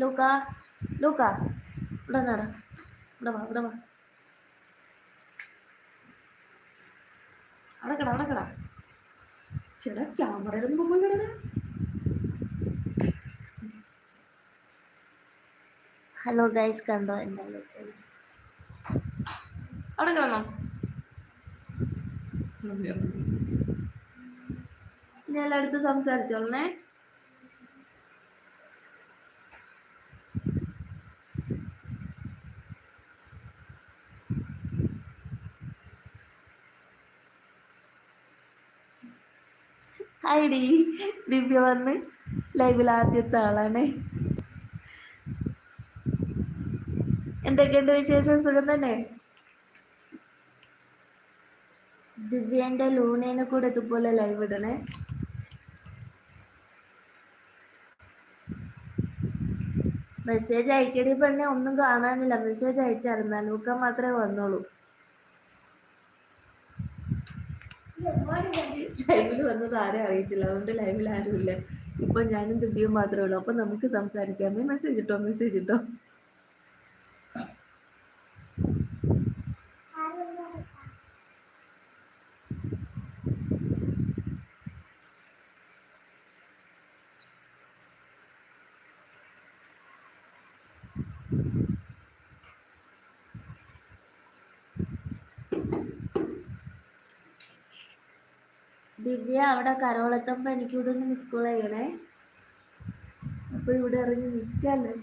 ലൂക്ക ലൂക്ക. ഇവിടെ നട ഇവിടെ വാ ഇവിടെ വാ. അടക്കട അടക്കട ചേട്ടാ ക്യാമറയിലൊന്നും പോയി കിടന്നേ. ഹലോ ഗൈസ് കണ്ടോ എന്റെ അവിടെ കിടന്നോ? എല്ലാം എല്ലായിടത്തും സംസാരിച്ചോളണേ. ഐഡി. ദിവ്യ വന്ന് ലൈവിൽ ആദ്യത്തെ ആളാണ്. എന്തൊക്കെയുണ്ട് വിശേഷം? സുഖം തന്നെ? ദിവ്യന്റെ ലൂണേനെ കൂടെ ഇതുപോലെ ലൈവ് ഇടണേ. മെസ്സേജ് അയക്കടി പെണ്ണെ ഒന്നും കാണാനില്ല. മെസ്സേജ് അയച്ചായിരുന്നു. ലൂക്ക മാത്രമേ വന്നോളൂ. വന്നത് ആരെ അറിയിച്ചില്ല അതുകൊണ്ട് ലൈവിൽ ആരുമില്ല. ഇപ്പൊ ഞാനും ദിവ്യവും മാത്രമേ ഉള്ളൂ. അപ്പൊ നമുക്ക് സംസാരിക്കാമേ മെസ്സേജ് ഇട്ടോ? മെസ്സേജ് ഇട്ടോ? ദിവ്യ അവിടെ കരോളത്തുമ്പോ എനിക്ക് ഇവിടെ ഒന്ന് മിസ് കോൾ ചെയ്യണേ അപ്പൊ ഇവിടെ ഇറങ്ങി നിൽക്കാല്ലേ?